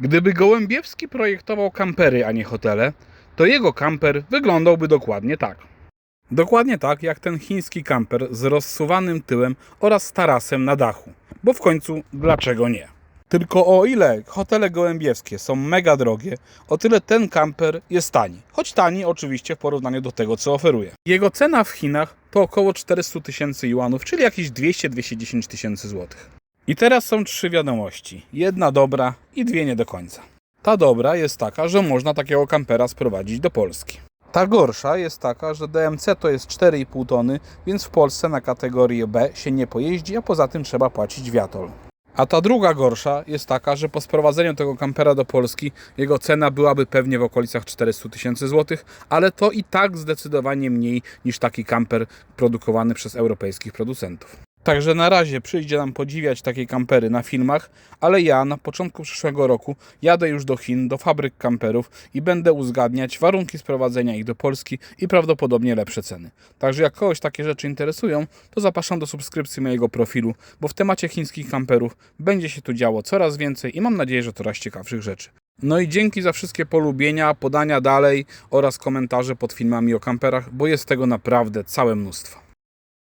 Gdyby Gołębiewski projektował kampery, a nie hotele, to jego kamper wyglądałby dokładnie tak. Dokładnie tak jak ten chiński kamper z rozsuwanym tyłem oraz tarasem na dachu. Bo w końcu dlaczego nie? Tylko o ile hotele gołębiewskie są mega drogie, o tyle ten kamper jest tani. Choć tani oczywiście w porównaniu do tego, co oferuje. Jego cena w Chinach to około 400 tysięcy juanów, czyli jakieś 200-210 tysięcy złotych. I teraz są trzy wiadomości. Jedna dobra i dwie nie do końca. Ta dobra jest taka, że można takiego kampera sprowadzić do Polski. Ta gorsza jest taka, że DMC to jest 4,5 tony, więc w Polsce na kategorię B się nie pojeździ, a poza tym trzeba płacić wiatol. A ta druga gorsza jest taka, że po sprowadzeniu tego kampera do Polski jego cena byłaby pewnie w okolicach 400 tysięcy złotych, ale to i tak zdecydowanie mniej niż taki kamper produkowany przez europejskich producentów. Także na razie przyjdzie nam podziwiać takie kampery na filmach, ale ja na początku przyszłego roku jadę już do Chin, do fabryk kamperów i będę uzgadniać warunki sprowadzenia ich do Polski i prawdopodobnie lepsze ceny. Także jak kogoś takie rzeczy interesują, to zapraszam do subskrypcji mojego profilu, bo w temacie chińskich kamperów będzie się tu działo coraz więcej i mam nadzieję, że coraz ciekawszych rzeczy. No i dzięki za wszystkie polubienia, podania dalej oraz komentarze pod filmami o kamperach, bo jest tego naprawdę całe mnóstwo.